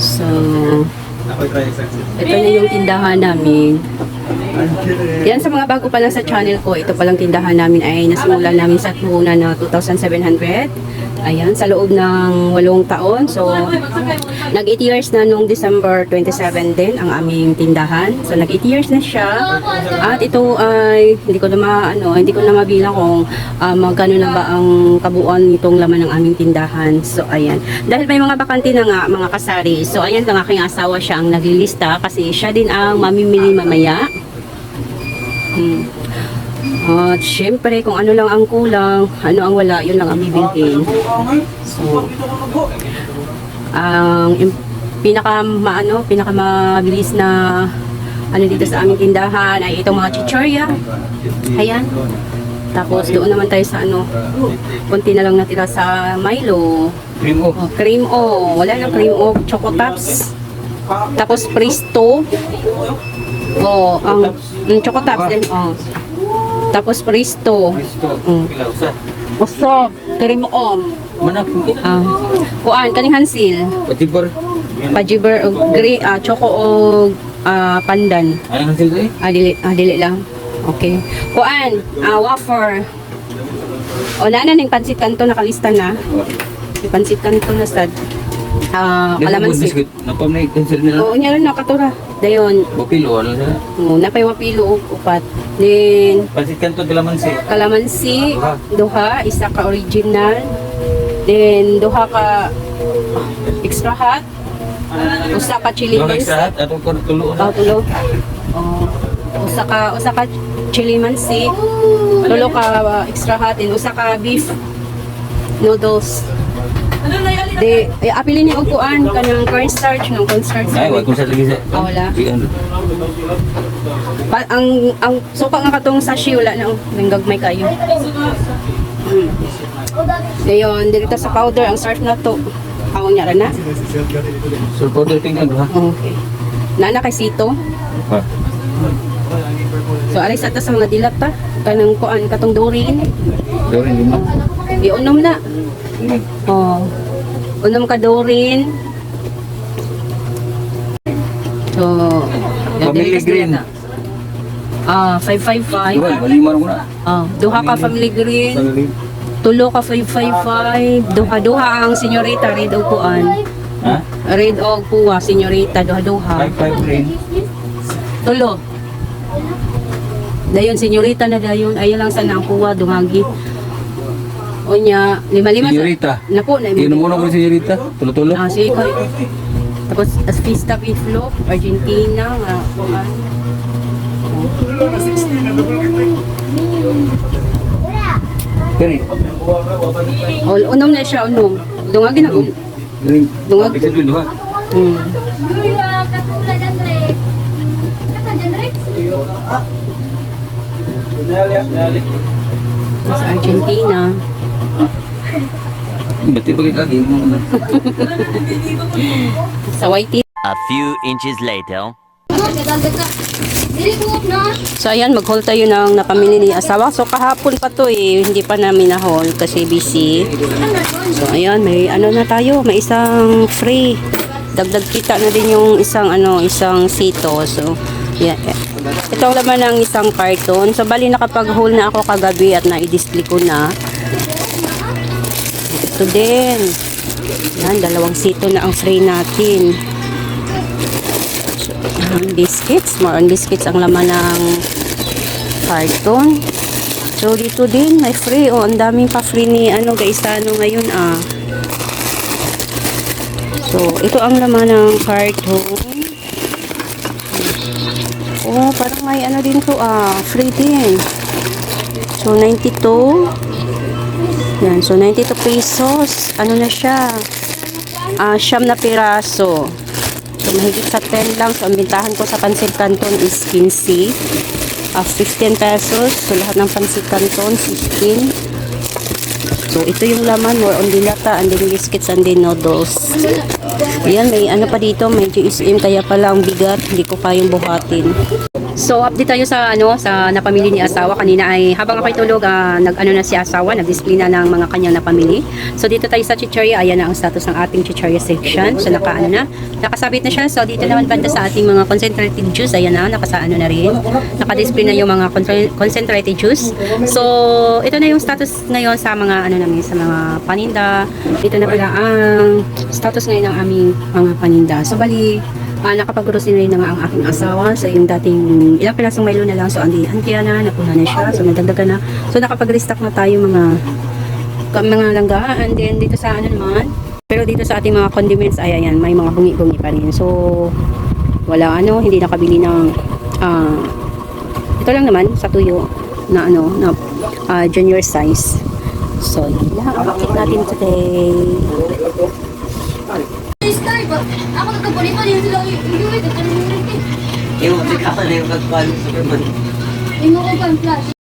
So, ito na yung tindahan namin. Yan sa mga bago pa lang sa channel ko, ito palang tindahan namin ay nasimulan namin sa tuhunan na 2,700. Ayan, sa loob ng walong taon. So, nag 8 years na nung December 27 din ang aming tindahan. So, nag 8 years na siya. At ito ay, hindi ko na ma, ano, hindi ko na mabilang kung ah, magkano na ba ang kabuuan nitong laman ng aming tindahan. So, ayan. Dahil may mga bakante na nga, mga kasari. So, ayan lang aking asawa siya ang naglilista kasi siya din ang mamimili mamaya. Hmm. At syempre, kung ano lang ang kulang, ano ang wala, yun lang ang bibilhin. So, ang pinaka maano, pinaka mabilis na ano dito sa aming tindahan ay itong mga chichorya. Ayan. Tapos doon naman tayo sa ano, konti na lang natira sa Milo. Cream Oh, cream o, wala nang cream o, choco tops. Tapos presto. Oh, ang mm, choco tops din. Oh. Tapos presto. Mm. Uso, cream o. Mana Ah. Kuan kaning hansil. Patibar. Pajiber og gray ah, choco o ah, pandan. Ano ang sila eh? Ah, dili, ah, dili lang. Okay. Kuan, ah, wafer. O, na na ning pansit kanto nakalista na. Pansit kanto na sad. Ah, kalamansi. biscuit. Napam na cancel nila. Oo, niya rin nakatura. Dayon, Bopilo, ano na? oh, napay wapilo og upat. Then, Pansit kanto kalamansi. kalamansi, duha, isa ka original. Then, duha ka ah, extra hot. Usa ka chili Dua mansi. extra hot atong tulo. Oh, tulo. Oh, usa ka usa ka chili mansi. Tulo ka uh, extra hot and usa ka beef noodles. De, eh, apili ni og kuan kanang cornstarch ng cornstarch. Ay, wag ko sa lagi sa. Ah, wala. Di ano. Pa, ang ang suka nga katong sashi wala na oh, nanggagmay kayo. Mm. Dayon, dito sa powder ang surf na to. Awon niya ra na. So powder tingnan duha. Okay. Nana kay sito. Ha. So ata sa mga dilat pa. Kanang kuan katong dorin. Dorin lima. Iunom na. Oh. Unom ka dorin. So, Family green. Ah, 555. Duha, malima ko na. Ah, duha ka family green. Tulo ka 555. Duha-duha ang senyorita red o kuan. Ha? Red o kuwa, senyorita, duha-duha. 55 green. Tulo. Dayon, senyorita na dayon. Ayun lang sana ang kuwa, dumagi. O niya, lima-lima sa... Senyorita. Napo, na Inom mo na ko senyorita. Tulo-tulo. Ah, sige ko. Tapos, as Fiesta Beeflo, Argentina, nga, kuan. Kani. O, unom na siya, unom. Um. Green. Dungag. Bisa dulu duha. Hmm. Sa Argentina. Berarti bagi lagi. Sa Waititi. A few inches later. So ayan, mag-haul tayo ng napamili ni asawa. So kahapon pa to eh, hindi pa namin na-haul kasi busy. So ayan, may ano na tayo, may isang free. Dagdag kita na din yung isang ano, isang sito. So yeah. Ito ang laman ng isang carton. So bali nakapag-haul na ako kagabi at na-display ko na. Ito din. Yan, dalawang sito na ang free natin. Ang biscuits. More on biscuits ang laman ng carton. So, dito din, may free. Oh, ang daming pa free ni, ano, guys, ano ngayon, ah. So, ito ang laman ng carton. Oh, parang may ano din to, ah. Free din. So, 92. Yan. So, 92 pesos. Ano na siya? Ah, siyam na piraso. So, mahigit sa 10 lang. So, ang bintahan ko sa Pansit Canton is 15. Ah, 15 pesos. So, lahat ng Pansit Canton, 15. So, ito yung laman. More on dilata, and then biscuits, and then noodles. Ayan, may ano pa dito. May GSM. Kaya pala ang bigat. Hindi ko kayang buhatin. So update tayo sa ano sa napamili ni asawa kanina ay habang ako'y tulog ah, nag-ano na si asawa nag-display na ng mga kanyang napamili. So dito tayo sa chicheria ayan na ang status ng ating chicheria section. So naka na nakasabit na siya. So dito naman banda sa ating mga concentrated juice ayan na nakasaano na rin. Naka-display na yung mga concentrated juice. So ito na yung status ngayon sa mga ano namin sa mga paninda. Dito na pala ang status ngayon ng aming mga paninda. So bali Ah, nakapag-grocery na nga ang aking asawa. So, yung dating ilang pirasong Milo na lang. So, andi, antiya na, napuna na siya. So, nadagdagan na. So, nakapag-restock na tayo mga mga langga. And then, dito sa ano naman. Pero dito sa ating mga condiments, ay ayan, may mga bungi-bungi pa rin. So, wala ano, hindi nakabili ng ah, ito lang naman sa tuyo na ano, na ah, junior size. So, yun lang natin today. Nagkabalito din sila yung yung ito. Ewan ko kasi yung pagpalo sa kaman. Yung mga flash.